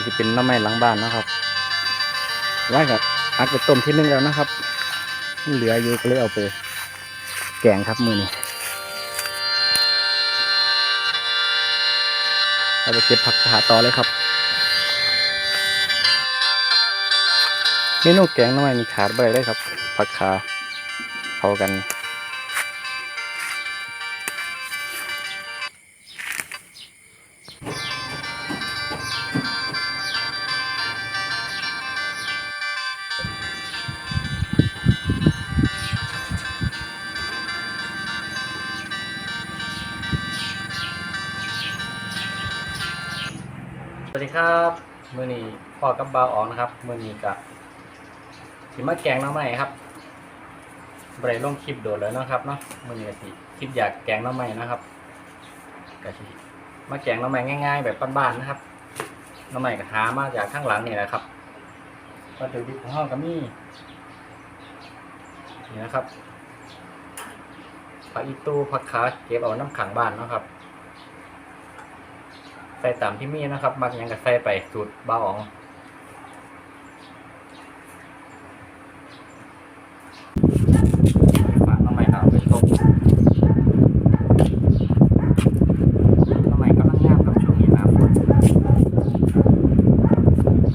ก็จะเป็นน้ำไม้หลังบ้านนะครับว่ากับอัดไปต้มที่นึงแล้วนะครับเหลืออยู่ก็เลยเอาไปแกงครับมือนี้เอาไปเก็บผักขาต่อเลยครับ เมนูแกงน้ำไม้มีขาดไปได้ครับผักขาเข้ากัน สวัสดีครับมือนี้พ่อกับบาวออกนะครับมือนี้กับสิมาแกงน้ำไม้ครับบรลงคลิปโดดเลยนะครับเนาะมือนี้ก็สิคลิปอยากแกงน้ำไม้นะครับก็สิมาแกงน้ำไม้ง่าย ๆ แบบบ้านๆนะครับน้ำไม้ก็หามาจากข้างหลังนี่แหละครับวัตถุดิบของห้องก็มีนี่นะครับผักอีตูผักขาเก็บเอาน้ำขังบ้านนะครับ ใส่ตามที่มีนะครับ มักยังก็ใส่ไปสูตรบ้าอ๋องฝากน้องใหม่ครับไปต้มน้องใหม่กำลังงามครับช่วงนี้หนาฝน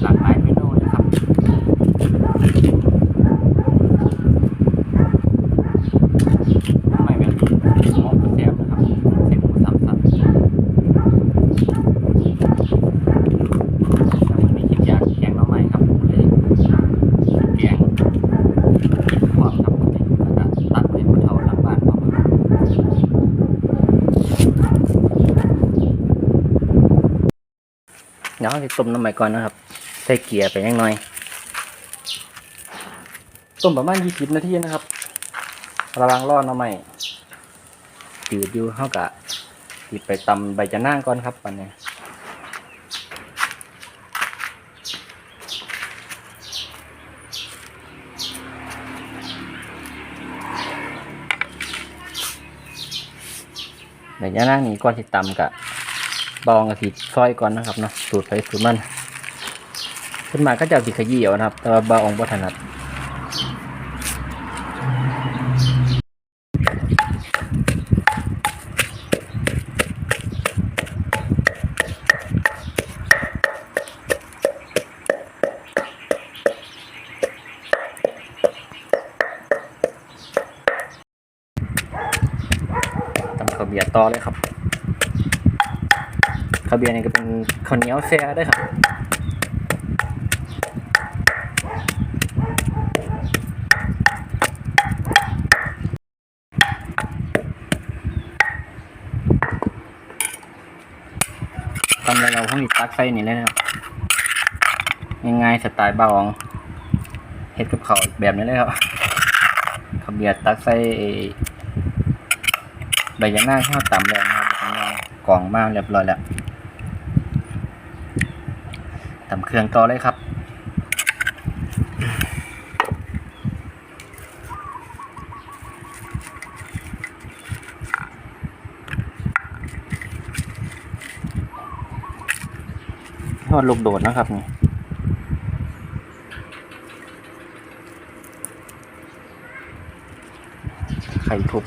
หลากหลายเมนูเลยครับน้องใหม่เป็นหม้อกระเทียมนะครับเส้นหมูสามสับ แล้วมันมีคิดอยากแกงหน้ำใหม่ครับเลยแกงความครับแล้วก็ตัดเป็นผู้เฒ่าหลังบ้านครับเดี๋ยวจะต้มน้ำใหม่ก่อนนะครับ ใส่เกลียร์ไปยังน้อย ต้มประมาณ20นาทีนะครับ ระวังร้อนน้ำใหม่จืดอยู่เท่ากับติดไปตำใบจะนั่งก่อนครับวันนี้เดี๋ยวย่านั่งนี้ก่อนที่ตำก บองกะทิซอยก่อนนะครับเนาะสูตรไปสูตรมันขึ้นมาก็จะสิขยี้เอานะครับ แต่ว่าบาองบ่ถนัดตำข้าวเบียต่อเลยครับ ข้าวเบียร์นี่ก็เป็นข้าวเหนียวแซ่ด้วยครับตำแล้วเราต้องมีตักไส้นี่เลยนะครับง่ายๆสไตล์บ้าองเฮ็ดกับเขาวแบบนี้เลยครับข้าวเบียร์ตักไส้ใบยางที่เราวตำแล้วนะครับของเรากรองมาเรียบร้อยแล้ว ตำเครื่องต่อเลยครับ ทอดลูกโดดนะครับนี่ไข่ทุบ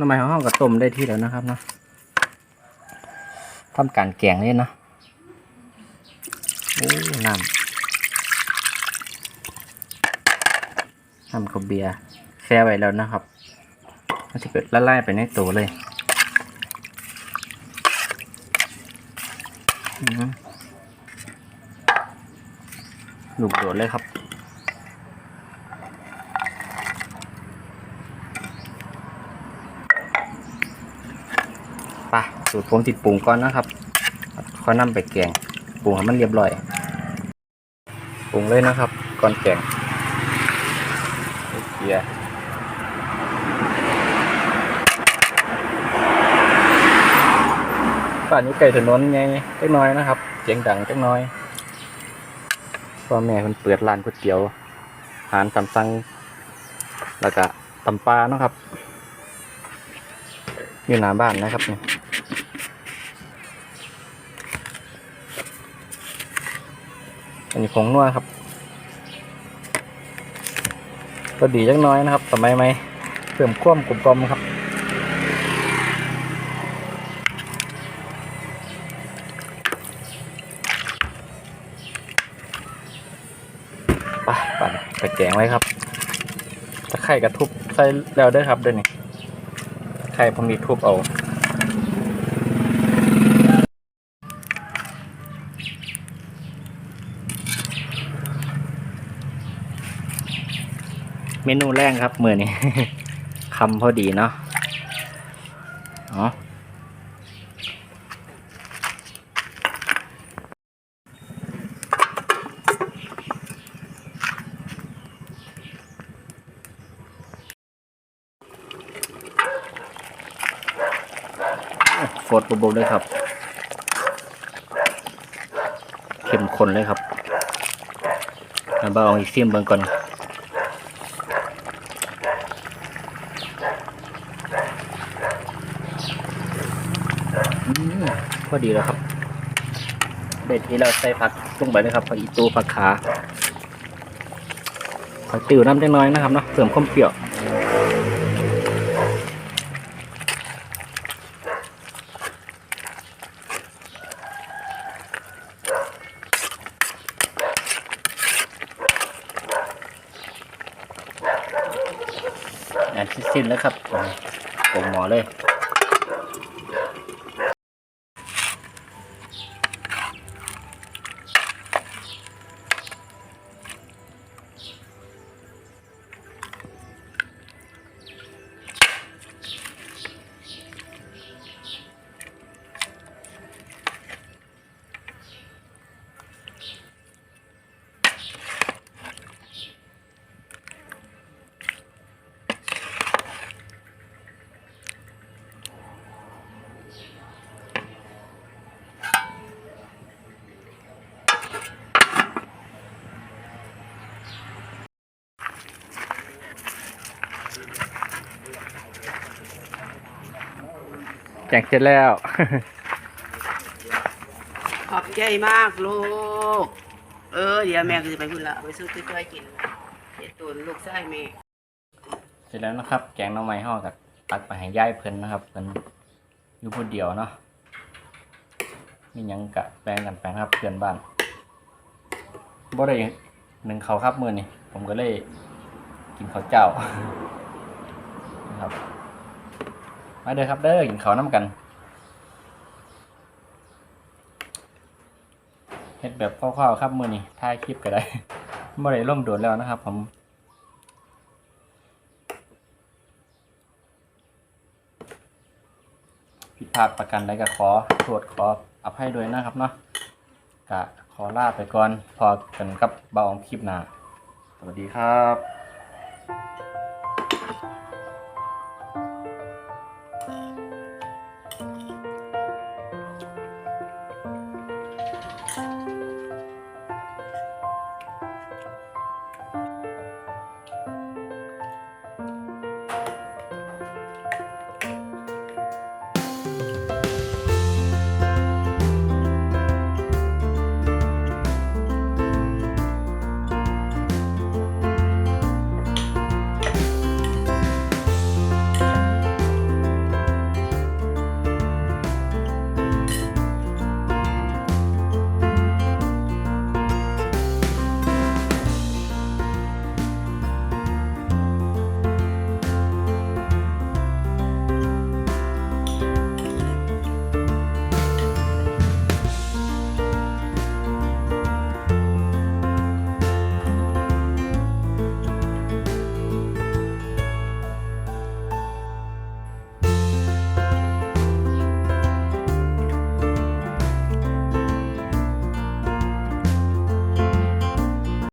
น้ำมันของเราก็ต้มได้ที่แล้วนะครับเนาะทำการแกงเลยนะโอ้น้ำน้ำข้าวเบียร์แช่ไว้แล้วนะครับมันจะเกิดละลายไปในตัวเลยหือลูกโดดเลยครับ ปลา ไป สูตรผมติดปรุงก่อนนะครับค่อยนำไปแกงปรุงให้มันเรียบร้อยปรุงเลยนะครับ ก่อนแกงเกลือป่านนี้ไก่ถนนไงเล็กน้อยนะครับเสียงดังจักน้อยพ่อแม่คนเปิดร้านก๋วยเตี๋ยวอาหารตำสั่งแล้วก็ตำปลาเนาะครับ อยู่หน้าบ้านนะครับนี่ อันนี้ผงนัวครับ ก็ดีจักน้อยนะครับสมัยไหมเพิ่มความกลมกลมครับไปไปไปแกงไว้ครับตะไคร่กระทุบใส่แล้วเด้ครับเดี๋ยวนี้ตะไคร่ผมมีทุบเอา มนูแรกครับมือนี้ คำพอดีเนาะอ๋อฟดบบๆเลยครับ เข้มข้นเลยครับแล้วเอาอีกซิมเบิ่งก่อน อืม พอดีแล้วครับเด็ดที่เราใส่ผักลงไปเลยครับผักอีตูผักขาผักติวน้ำจังน้อยนะครับเนาะเสริมความเปรี้ยวอันสิ้นแล้วครับผมหมอเลย แจงเสร็จแล้ว ขอบใจมากลูก เออ เดี๋ยวแม่ก็จะไปพุ่นละไปซื้อต้อยๆกินเดี๋ยวตุนลูกไส้แม่ เสร็จแล้วนะครับ แกงหน้ำไม้ห่อกับตักไปให้ย่ายเพิ่นนะครับเพิ่นอยู่ผู้เดียวเนาะมีหยังกะแปลงกันไปนะครับเพื่อนบ้านบ่ได้หนึ่งเขาวครับมื้อนี้ผมก็เลยกินข้าวเจ้า นะครับ มาเด้อครับเด้อกินข้าวน้ำกันเฮ็ดแบบคร่าวๆครับมือนี้ถ่ายคลิปก็ได้บ่ได้ลงโดดแล้วนะครับ ผมผิดพลาดประกันใดก็ขอโทษขออภัยด้วยนะครับเนาะกะขอลาไปก่อน พอกันกับเบาของคลิปหน้าสวัสดีครับ